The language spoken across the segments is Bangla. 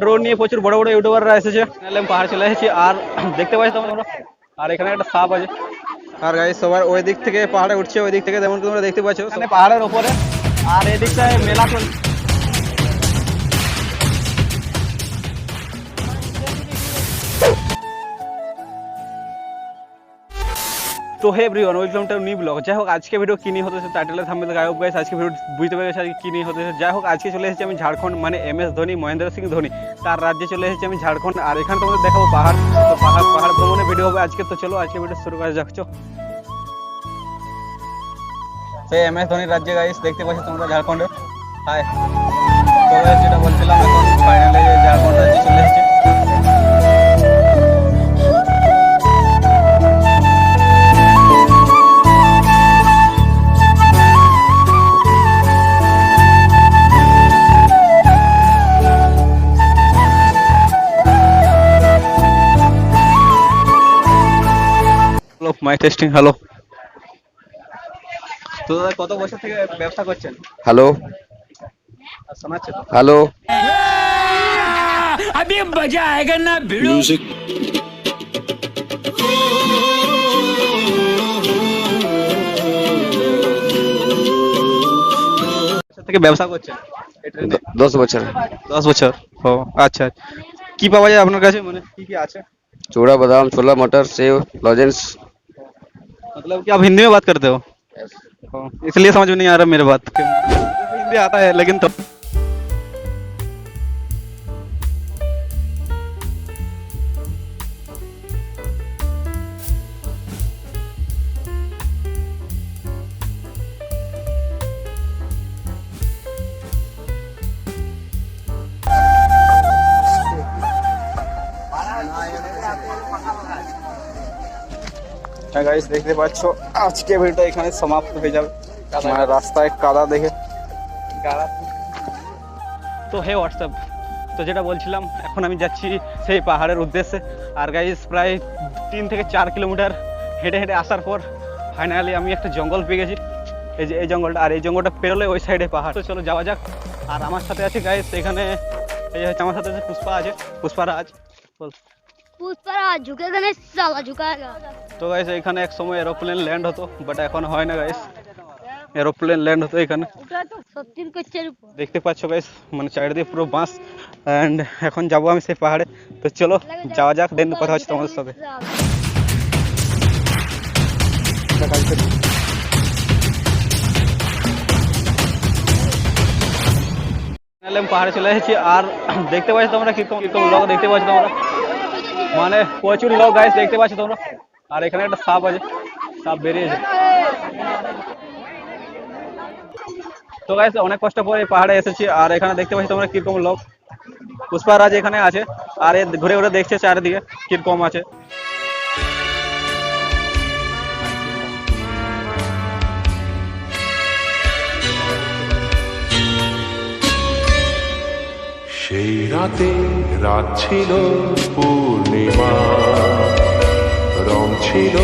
ড্রোন নিয়ে প্রচুর বড় বড় ইউটিউবাররা এসেছে। নাহলে আমি পাহাড় চলে এসেছি। আর দেখতে পাচ্ছি তোমরা? আর এখানে একটা সাপ আছে। আর গাইস সবার ওই দিক থেকে পাহাড়ে উঠছে ওই দিক থেকে যেমন তোমরা দেখতে পাচ্ছ এখানে পাহাড়ের ওপরে। আর এই দিকটায় মেলা চলছে। তো hey everyone welcome to new blog যাই হোক, আজকে ভিডিও কিনি হতেছে টাইটেলে থাম্বনেল গায়ব গাইস আজকে ভিডিও বুঝতে পেরে আজকে কি নিয়ে হতেছে যাই হোক, আজকে চলে এসেছি আমি ঝাড়খণ্ড মানে এম এস ধোনি, মহেন্দ্র সিং ধোনি। তার রাজ্যে চলে এসেছি আমি ঝাড়খণ্ড, আর এখানে তোমাদের দেখাবো পাহাড়। তো পাহাড় পাহাড় ভ্রমণের ভিডিও হবে আজকে। তো চলো, আজকে ভিডিও শুরু করা চো। সেই এম এস ধোনির রাজ্যে গাইস দেখতে পাচ্ছ তোমরা ঝাড়খণ্ডে? হাই তো যেটা বলছিলাম, এখন ফাইনালে মাই টেস্টিং হ্যালো তো দাদা কত বছর থেকে ব্যবসা করছেন হ্যালো আর শোনাচ্ছে তো হ্যালো अभी मजा आएगा ना भिड़ो মিউজিক বছর থেকে ব্যবসা করছেন এই ট্রেনে দশ বছর দশ বছর ও আচ্ছা কি পাওয়া যায় আপনার কাছে মানে কি কি আছে चूड़ा बादाम छोला मटर सेव लॉजेंस मतलब कि आप हिंदी में बात करते हो? ओ, इसलिए समझ में नहीं आ रहा मेरे बात। हिंदी आता है लेकिन तो হ্যাঁ গাইস দেখতে পাচ্ছ, আজকে ভিডিওটা এখানে সমাপ্ত হয়ে যাবে। মানে রাস্তায় কাদা দেখে। তো হে হোয়াটসঅ্যাপ তো যেটা বলছিলাম, এখন আমি যাচ্ছি সেই পাহাড়ের উদ্দেশ্যে। আর গাইস প্রায় তিন থেকে চার কিলোমিটার হেঁটে হেঁটে আসার পর ফাইনালি আমি একটা জঙ্গল পেয়ে গেছি। এই যে, এই জঙ্গলটা, আর এই জঙ্গলটা পেরোলে ওই সাইডে পাহাড়। তো চলো যাওয়া যাক। আর আমার সাথে আছে গাইস এখানে এই হচ্ছে আমার সাথে পুষ্পা আছে, পুষ্পারাজ। বল। পুষ্পারাজ ঝুঁকেছে না সালা ঝুঁকায়গা তো গাইস এখানে এক সময় এরোপ্লেন ল্যান্ড হতো বাট এখন হয় না গাইস এরোপ্লেন ল্যান্ড হতো এখানে দেখতে পাচ্ছ গাইস মানে চারিদিকে পুরো বাঁশ অ্যান্ড এখন যাবো আমি সেই পাহাড়ে তো চলো যাওয়া যাক দেন কথা হচ্ছে তোমাদের সাথে পাহাড়ে চলে এসেছি আর দেখতে পাচ্ছ তোমরা কিরকম কিরকম লোক দেখতে পাচ্ছ তোমরা মানে প্রচুর লোক গাইস দেখতে পাচ্ছ তোমরা? আর এখানে একটা সাপ আছে, সাপ বেরিয়েছে। তো গাইস অনেক কষ্ট করে এই পাহাড়ে এসেছি, আর এখানে দেখতে পাচ্ছি তোমরা কীরকম লোক। পুষ্পারাজ এখানে আছে, আর এ ঘুরে ঘুরে দেখছে চারিদিকে কীরকম আছে। সেই রাতে রাত ছিল পূর্ণিমা, রং ছিল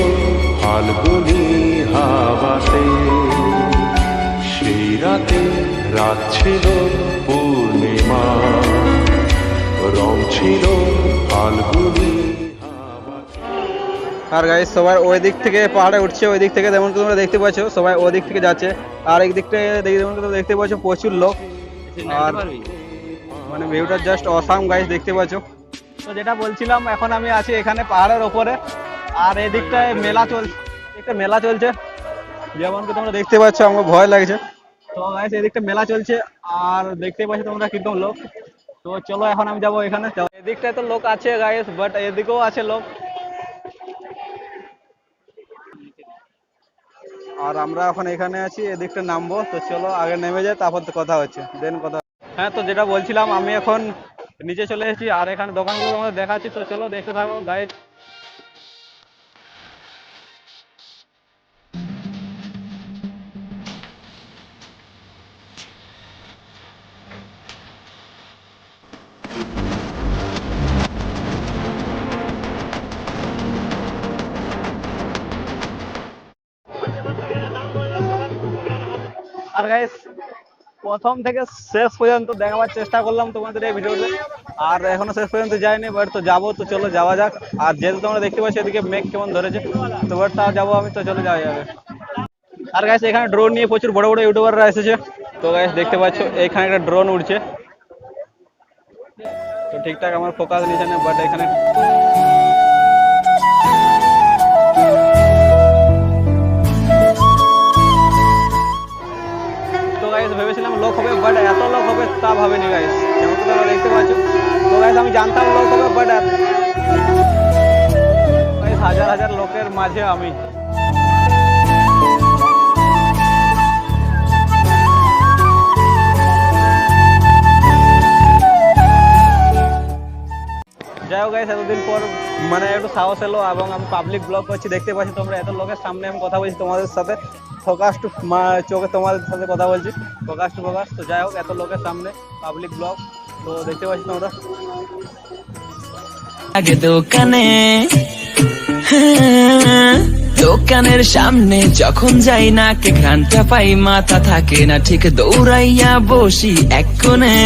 ফাল্গুনি হাওয়াতে। সেই রাতে রাত ছিল পূর্ণিমা, রং ছিল ফাল্গুনি আর গাইস সবাই ওই দিক থেকে পাহাড়ে উঠছে, ওই দিক থেকে যেমন তোমরা দেখতে পাচ্ছ, সবাই ওই দিক থেকে যাচ্ছে। আর এই দিক থেকে দেখতে পাচ্ছ প্রচুর লোক। আর মানে ভিউটা জাস্ট অসাম গাইস দেখতে পাচ্ছ। তো যেটা বলছিলাম, এখন আমি আছি এখানে পাহাড়ের ওপরে, আর এই দিকটায় মেলা চলছে একটা মেলা চলছে। যেমন কি তোমরা দেখতে পাচ্ছ, আমার ভয় লাগছে। তো গাইস এদিকটা মেলা চলছে, আর দেখতে পাচ্ছ তোমরা কীরকম লোক। তো চলো এখন আমি যাব এখানে। এদিকটায় তো লোক আছে গাইস বাট এদিকেও আছে লোক। আর আমরা এখন এখানে আছি, এদিকটা নামবো। তো চলো আগে নেমে যাই, তারপর কথা হচ্ছে। দেন কথা হ্যাঁ তো যেটা বলছিলাম, আমি এখন নিচে চলে এসেছি, আর এখানে দোকানগুলো তোমাদের দেখাচ্ছি, তো চলো দেখতে থাকো গাইড আর গাইস প্রথম থেকে শেষ পর্যন্ত দেখাবার চেষ্টা করলাম তোমাদের এই ভিডিওতে। আর এখনও শেষ পর্যন্ত যায়নি বাট তো যাব, তো চলো যাওয়া যাক। আর যেহেতু তোমরা দেখতে পাচ্ছ এদিকে মেঘ কেমন ধরেছে, তো বাট তাও যাব আমি, তো চলে যাওয়া যাবে। আর গাইস এখানে ড্রোন নিয়ে প্রচুর বড় বড় ইউটিউবাররা এসেছে। তো গাইস দেখতে পাচ্ছ, এখানে একটা ড্রোন উঠছে তো ঠিকঠাক আমার ফোকাস নিচে না বাট এখানে ভেবেছিলাম লোক হবে বাট এত লোক হবে তা ভাবেনি গাইস যেমন তোমরা দেখতে পাচ্ছ। তো গাইস আমি জানতাম লোক হবে বাট গাইস হাজার হাজার লোকের মাঝে আমি। যাই হোক গাইস এতদিন পর মানে একটু সাহস এলো এবং আমি পাবলিক ব্লগ করছি। দেখতে পাচ্ছি তোমরা এত লোকের সামনে আমি কথা বলছি তোমাদের সাথে। ফোকাস টু চোখে তোমাদের সাথে কথা বলছি। ফোকাস টু ফোকাস তো যাই হোক এত লোকের সামনে পাবলিক ব্লগ তো দেখতে পাচ্ছি তোমরা। আগে দোকানে হ্যাঁ, দোকানের সামনে যখন যাই না কে ঘ্রানটা পাই মাথা থাকে না ঠিক দৌড়াইয়া বসি এক কোণে।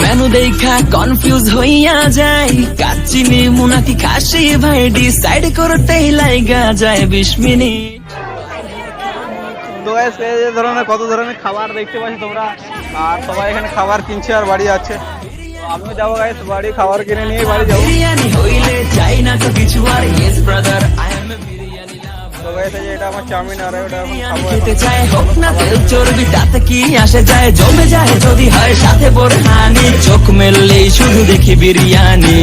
মেনু দেখা কনফিউজ হইয়া যাই কাচিনি মুনাকি খাসি ভাই ডিসাইড করতেই লাইগা যায় বিশ মিনিট। Guys, এই ধরনের কত ধরনের খাবার দেখতে পাচ্ছি তোমরা। আর সবাই এখানে খাবার কিনছে আর বাড়ি যাচ্ছে। তো আমিও যাব গাইস বাড়ি খাবার কিনে নিয়ে বাড়ি যাব। হইলে চাই না তো কিছু আর। Yes brother I am guys যায় যদি হয় সাথে বোরহানি। চোখ মেললেই শুধু দেখি বিরিয়ানি।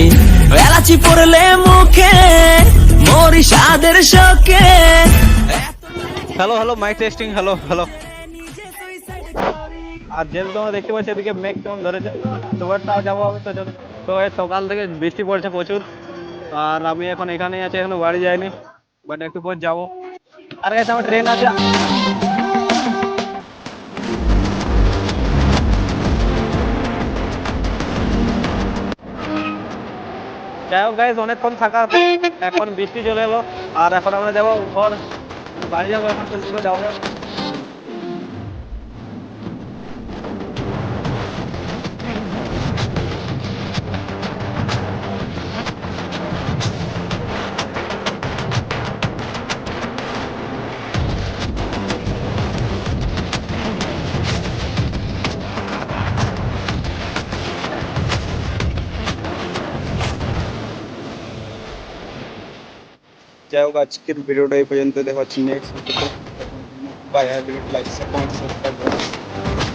এলাচি পড়লে মুখে মরি সাদের শোকে। Hello hello mike testing hello hello আর যেহেতু তোমরা দেখতে পাচ্ছ এদিকে মেঘ কেমন ধরেছে তোমার তাও যাব আমি, তো তো সকাল থেকে বৃষ্টি পড়ছে প্রচুর। আর আমি এখন এখানেই আছি, এখনও বাড়ি যাইনি বাট একটু পর যাব। আর গেছে আমার ট্রেন আছে। যাই হোক গাইজ অনেকক্ষণ থাকা এখন বৃষ্টি চলে এলো, আর এখন আমরা যাব ঘর বাড়ি যাব এখন তো যাব যাই হোক আজকের ভিডিওটা এই পর্যন্ত দেখাচ্ছি next bye have like comment subscribe